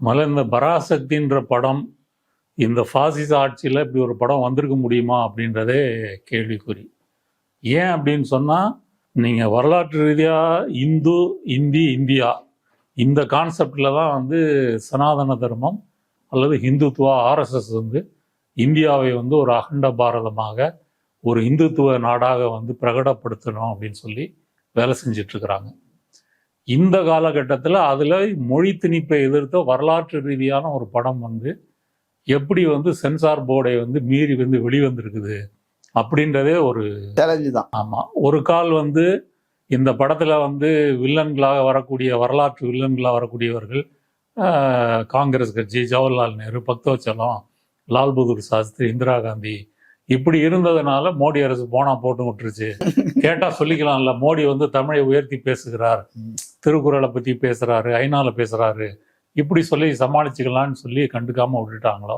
முதல்ல இந்த பராசக்தின்ற படம் இந்த ஃபாசிஸ் ஆட்சியில் இப்படி ஒரு படம் வந்திருக்க முடியுமா அப்படின்றதே கேள்விக்குறி. ஏன் அப்படின்னு சொன்னால் நீங்கள் வரலாற்று ரீதியாக இந்து இந்தி இந்தியா இந்த கான்செப்டில் தான் வந்து சனாதன தர்மம் அல்லது ஹிந்துத்துவா ஆர்எஸ்எஸ் வந்து இந்தியாவை வந்து ஒரு அகண்ட பாரதமாக ஒரு இந்துத்துவ நாடாக வந்து பிரகடப்படுத்தணும் அப்படின்னு சொல்லி வேலை செஞ்சுட்டு இந்த காலகட்டத்தில் அதில் மொழி திணிப்பை எதிர்த்த வரலாற்று ரீதியான ஒரு படம் வந்து எப்படி வந்து சென்சார் போர்டை வந்து மீறி வந்து வெளிவந்திருக்குது அப்படின்றதே ஒரு சேலஞ்சு தான் ஆமாம் ஒரு கால் வந்து இந்த படத்தில் வந்து வில்லன்களாக வரக்கூடிய வரலாற்று வில்லன்களாக வரக்கூடியவர்கள் காங்கிரஸ் கட்சி ஜவஹர்லால் நேரு பக்தவச்சலம் லால் பகதூர் சாஸ்திரி இந்திரா காந்தி இப்படி இருந்ததுனால மோடி அரசு போனா போட்டு விட்டுருச்சு. கேட்டா சொல்லிக்கலாம்ல மோடி வந்து தமிழை உயர்த்தி பேசுகிறார். திருக்குறளை பற்றி பேசுகிறாரு ஐநாவில் பேசுகிறாரு இப்படி சொல்லி சமாளிச்சுக்கலான்னு சொல்லி கண்டுக்காமல் விட்டுட்டாங்களோ?